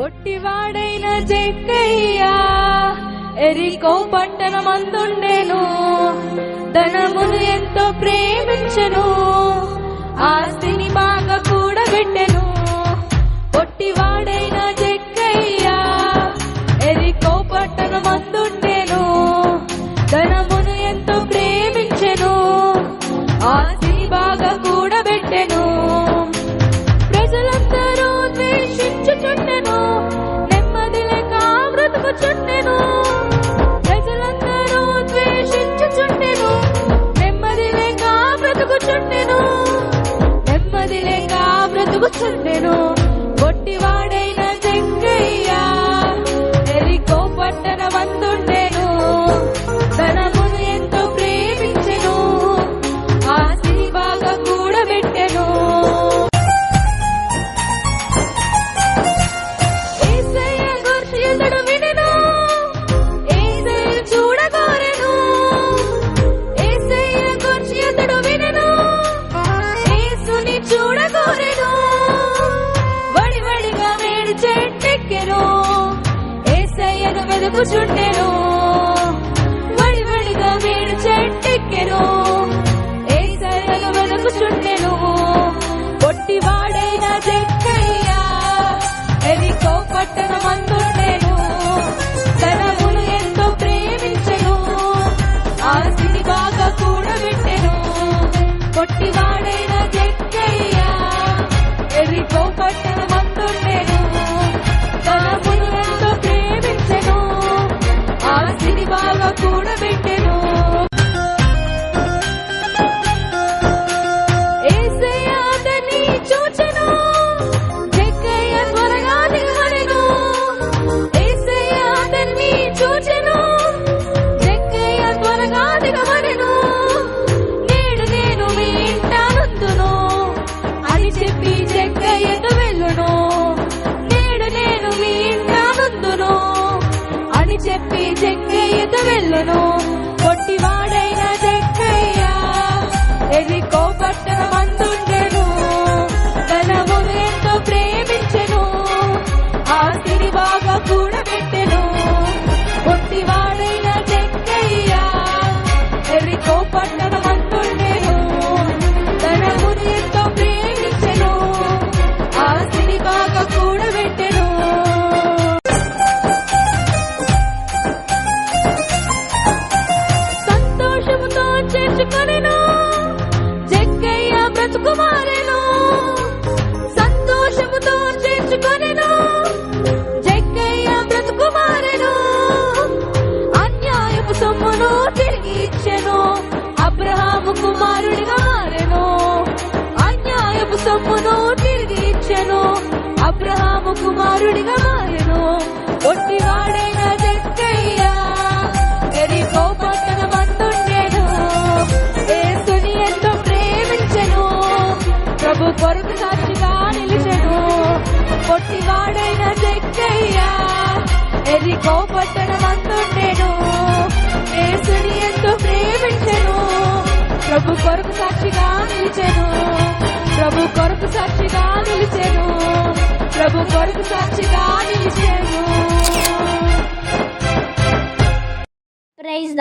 పొట్టివాడైన జక్కయ్యా ఎరికో పట్టణమందుండెను. ధనమును ఎంతో ప్రేమించెను. ఆస్తిని బాగా కూడబెట్టెను బ్రతుకుచుండెను పొట్టివాడైన జంగయ్య. ఎరికో జక్కయ్యతో వెళ్ళును. పొట్టివాడైన జక్కయ్య ఎరికో మందు జక్కయ్య సంతోషముతో చేర్చుకొనెను జక్కయ్య బ్రతుకు అన్యాయపు సొమ్మును తిరిగి ఇచ్చెను అబ్రహాము కుమారుడిగా మారెను అన్యాయపు సొమ్మును తిరిగి ఇచ్చెను అబ్రహాము కుమారుడిగా మారెను. ఎరికో యేసుని ఎంతో ప్రేమించెను. ప్రభు కొరకు సాక్షిగా నిలిచెను. ప్రభు కొరకు సాక్షిగా నిలిచెను. ప్రభు కొరకు సాక్షిగా నిలిచెను. ప్రైజ్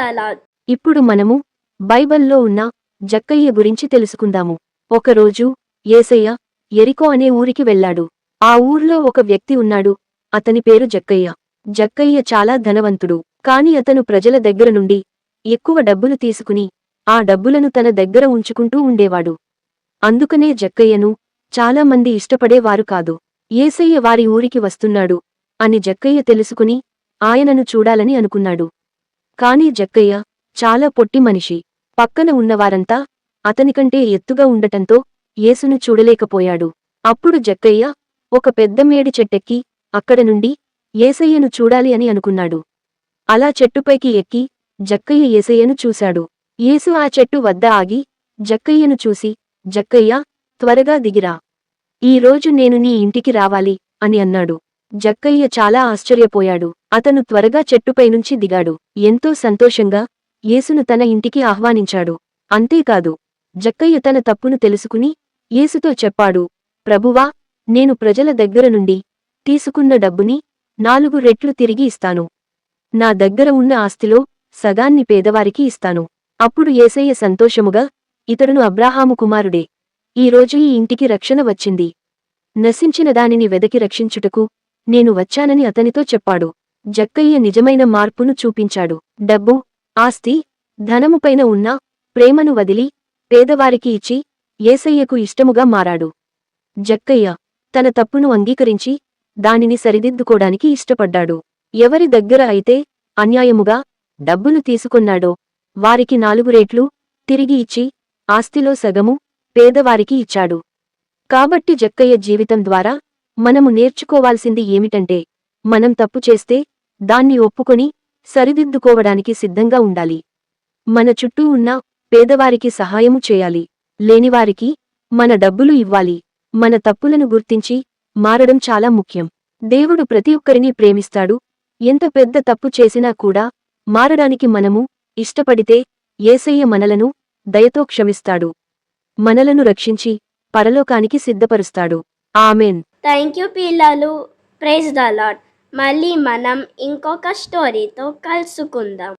ఇప్పుడు మనము బైబిల్లో ఉన్న జక్కయ్య గురించి తెలుసుకుందాము. ఒకరోజు ఏసయ్య ఎరికో అనే ఊరికి వెళ్ళాడు. ఆ ఊర్లో ఒక వ్యక్తి ఉన్నాడు. అతని పేరు జక్కయ్య. జక్కయ్య చాలా ధనవంతుడు. కాని అతను ప్రజల దగ్గర నుండి ఎక్కువ డబ్బులు తీసుకుని ఆ డబ్బులను తన దగ్గర ఉంచుకుంటూ ఉండేవాడు. అందుకనే జక్కయ్యను చాలామంది ఇష్టపడేవారు కాదు. ఏసయ్య వారి ఊరికి వస్తున్నాడు అని జక్కయ్య తెలుసుకుని ఆయనను చూడాలని అనుకున్నాడు. కాని జక్కయ్య చాలా పొట్టి మనిషి. పక్కన ఉన్నవారంతా అతనికంటే ఎత్తుగా ఉండటంతో యేసును చూడలేకపోయాడు. అప్పుడు జక్కయ్య ఒక పెద్ద మేడి చెట్టెక్కి అక్కడ నుండి ఏసయ్యను చూడాలి అని అనుకున్నాడు. అలా చెట్టుపైకి ఎక్కి జక్కయ్య ఏసయ్యను చూశాడు. యేసు ఆ చెట్టు వద్ద ఆగి జక్కయ్యను చూసి జక్కయ్య త్వరగా దిగిరా. ఈ రోజు నేను నీ ఇంటికి రావాలి అని అన్నాడు. జక్కయ్య చాలా ఆశ్చర్యపోయాడు. అతను త్వరగా చెట్టుపైనుంచి దిగాడు. ఎంతో సంతోషంగా యేసును తన ఇంటికి ఆహ్వానించాడు. అంతేకాదు జక్కయ్య తన తప్పును తెలుసుకుని యేసుతో చెప్పాడు ప్రభువా నేను ప్రజల దగ్గర నుండి తీసుకున్న డబ్బుని నాలుగు రెట్లు తిరిగి ఇస్తాను. నా దగ్గర ఉన్న ఆస్తిలో సగాన్ని పేదవారికి ఇస్తాను. అప్పుడు ఏసయ్య సంతోషముగా ఇతడును అబ్రాహాము కుమారుడే ఈరోజు ఈ ఇంటికి రక్షణ వచ్చింది. నశించిన దానిని వెదకి రక్షించుటకు నేను వచ్చానని అతనితో చెప్పాడు. జక్కయ్య నిజమైన మార్పును చూపించాడు. డబ్బు ఆస్తి ధనముపైన ఉన్న ప్రేమను వదిలి పేదవారికి ఇచ్చి ఏసయ్యకు ఇష్టముగా మారాడు. జక్కయ్య తన తప్పును అంగీకరించి దానిని సరిదిద్దుకోడానికి ఇష్టపడ్డాడు. ఎవరి దగ్గర అయితే అన్యాయముగా డబ్బులు తీసుకొన్నాడో వారికి నాలుగు రేట్లు తిరిగి ఇచ్చి ఆస్తిలో సగము పేదవారికి ఇచ్చాడు. కాబట్టి జక్కయ్య జీవితం ద్వారా మనము నేర్చుకోవాల్సింది ఏమిటంటే మనం తప్పు చేస్తే దాన్ని ఒప్పుకొని సరిదిద్దుకోవడానికి సిద్ధంగా ఉండాలి. మన చుట్టూ ఉన్న పేదవారికి సహాయము చేయాలి. లేనివారికి మన డబ్బులు ఇవ్వాలి. మన తప్పులను గుర్తించి మారడం చాలా ముఖ్యం. దేవుడు ప్రతి ఒక్కరిని ప్రేమిస్తాడు. ఎంత పెద్ద తప్పు చేసినా కూడా మారడానికి మనము ఇష్టపడితే ఏసయ్య మనలను దయతో క్షమిస్తాడు. మనలను రక్షించి పరలోకానికి సిద్ధపరుస్తాడు. ఆమెన్. థ్యాంక్ యూ పిల్లలు. ప్రైజ్ ద లాడ్ మళ్ళీ మనం ఇంకొక స్టోరీతో కలుసుకుందాం.